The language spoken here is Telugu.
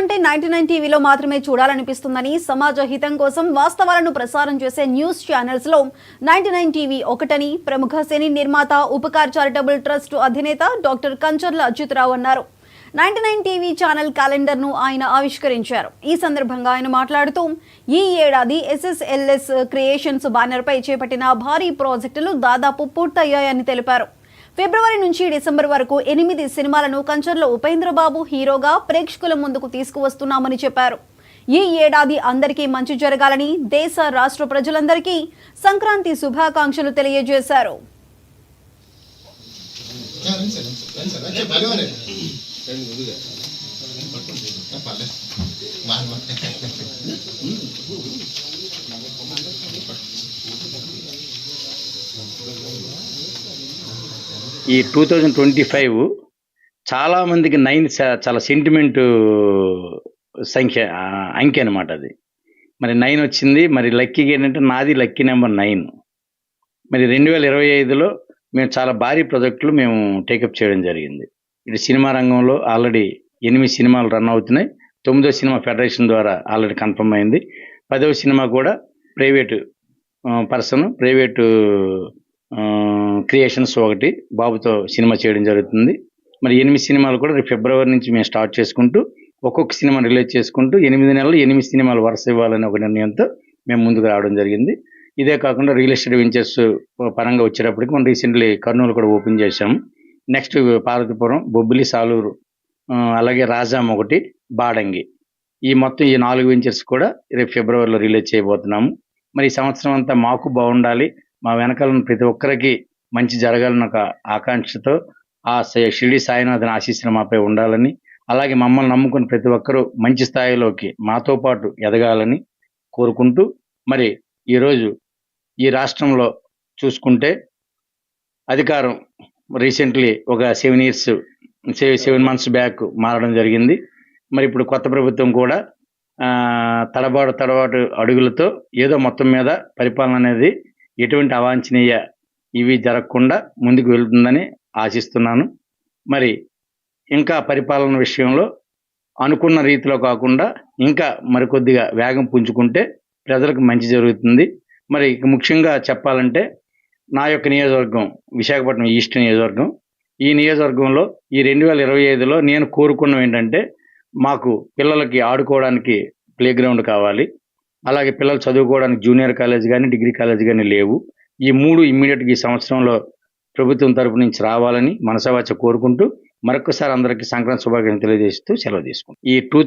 అంటే నైన్టీ నైన్ టీవీలో మాత్రమే చూడాలనిపిస్తుందని సమాజ హితం కోసం వాస్తవాలను ప్రసారం చేసే న్యూస్ ఛానల్స్లో నైన్టీ నైన్ టీవీ ఒకటని ప్రముఖ సినీ నిర్మాత ఉపకార్ చారిటబుల్ ట్రస్ట్ అధినేత డాక్టర్ కంచర్ల అచ్యుతరావు అన్నారు. నైన్టీ నైన్ టీవీ ఛానల్ క్యాలెండర్ను ఆయన ఆవిష్కరించారు. ఈ సందర్భంగా ఆయన మాట్లాడుతూ ఈ ఏడాది ఎస్ఎస్ఎల్ఎస్ క్రియేషన్స్ బ్యానర్ పై చేపట్టిన భారీ ప్రాజెక్టులు దాదాపు పూర్తయ్యాయని తెలిపారు. ఫిబ్రవరి నుంచి డిసెంబర్ వరకు ఎనిమిది సినిమాలను కంచర్లో ఉపేంద్రబాబు హీరోగా ప్రేక్షకుల ముందుకు తీసుకువస్తున్నామని చెప్పారు. ఈ ఏడాది అందరికీ మంచి జరగాలని దేశ రాష్ట్ర ప్రజలందరికీ సంక్రాంతి శుభాకాంక్షలు తెలియజేశారు రండి సార్ రండి సార్ రండి సార్ భలేవారే రండి ముందుగా పర్లేదు మాన ఈ టూ థౌజండ్ ట్వంటీ ఫైవ్ చాలామందికి నైన్ చాలా సెంటిమెంట్ సంఖ్య అంకె అనమాట అది. మరి నైన్ వచ్చింది. మరి లక్కీగా ఏంటంటే నాది లక్కీ నెంబర్ నైన్ మరి రెండు వేల ఇరవై ఐదులో మేము చాలా భారీ ప్రాజెక్టులు మేము టేకప్ చేయడం జరిగింది. ఇటు సినిమా రంగంలో ఆల్రెడీ ఎనిమిది సినిమాలు రన్ అవుతున్నాయి. తొమ్మిదో సినిమా ఫెడరేషన్ ద్వారా ఆల్రెడీ కన్ఫర్మ్ అయింది. పదవ సినిమా కూడా ప్రైవేటు పర్సన్ ప్రైవేటు క్రియేషన్స్ ఒకటి బాబుతో సినిమా చేయడం జరుగుతుంది. మరి ఎనిమిది సినిమాలు కూడా రేపు ఫిబ్రవరి నుంచి మేము స్టార్ట్ చేసుకుంటూ ఒక్కొక్క సినిమా రిలీజ్ చేసుకుంటూ ఎనిమిది నెలలు ఎనిమిది సినిమాలు వరుస ఇవ్వాలని ఒక నిర్ణయంతో మేము ముందుకు రావడం జరిగింది. ఇదే కాకుండా రియల్ ఎస్టేట్ వెంచర్స్ పరంగా వచ్చేటప్పటికి మనం రీసెంట్లీ కర్నూలు కూడా ఓపెన్ చేశాము. నెక్స్ట్ పార్వతీపురం బొబ్బిలి సాలూరు అలాగే రాజాం ఒకటి బాడంగి. ఈ మొత్తం ఈ నాలుగు వెంచర్స్ కూడా రేపు ఫిబ్రవరిలో రిలీజ్ చేయబోతున్నాము. మరి ఈ సంవత్సరం అంతా మాకు బాగుండాలి మా వెనకాల ప్రతి ఒక్కరికి మంచి జరగాలని ఒక ఆకాంక్షతో ఆ స- షిరిడి సాయినాథన్ ఆశీస్సులు మాపై ఉండాలని అలాగే మమ్మల్ని నమ్ముకున్న ప్రతి ఒక్కరూ మంచి స్థాయిలోకి మాతో పాటు ఎదగాలని కోరుకుంటూ మరి ఈరోజు ఈ రాష్ట్రంలో చూసుకుంటే అధికారం రీసెంట్లీ ఒక seven years seven months back మారడం జరిగింది. మరి ఇప్పుడు కొత్త ప్రభుత్వం కూడా తడబాటు తడబాటు అడుగులతో ఏదో మొత్తం మీద పరిపాలన అనేది ఎటువంటి అవాంఛనీయ ఇవి జరగకుండా ముందుకు వెళ్తుందని ఆశిస్తున్నాను. మరి ఇంకా పరిపాలన విషయంలో అనుకున్న రీతిలో కాకుండా ఇంకా మరికొద్దిగా వేగం పుంజుకుంటే ప్రజలకు మంచి జరుగుతుంది. మరి ముఖ్యంగా చెప్పాలంటే నా యొక్క నియోజకవర్గం విశాఖపట్నం ఈస్ట్ నియోజకవర్గం. ఈ నియోజకవర్గంలో ఈ రెండు వేల ఇరవై ఐదులో నేను కోరుకున్నవి ఏంటంటే మాకు పిల్లలకి ఆడుకోవడానికి ప్లే గ్రౌండ్ కావాలి. అలాగే పిల్లలు చదువుకోవడానికి జూనియర్ కాలేజ్ కానీ డిగ్రీ కాలేజ్ కానీ లేవు. ఈ మూడు ఇమ్మీడియట్గా ఈ సంవత్సరంలో ప్రభుత్వం తరపు నుంచి రావాలని మనసవాచ కోరుకుంటూ మరొకసారి అందరికీ సంక్రాంతి శుభాకాంక్షలు తెలియజేస్తూ సెలవు తీసుకుంటాం ఈ టూ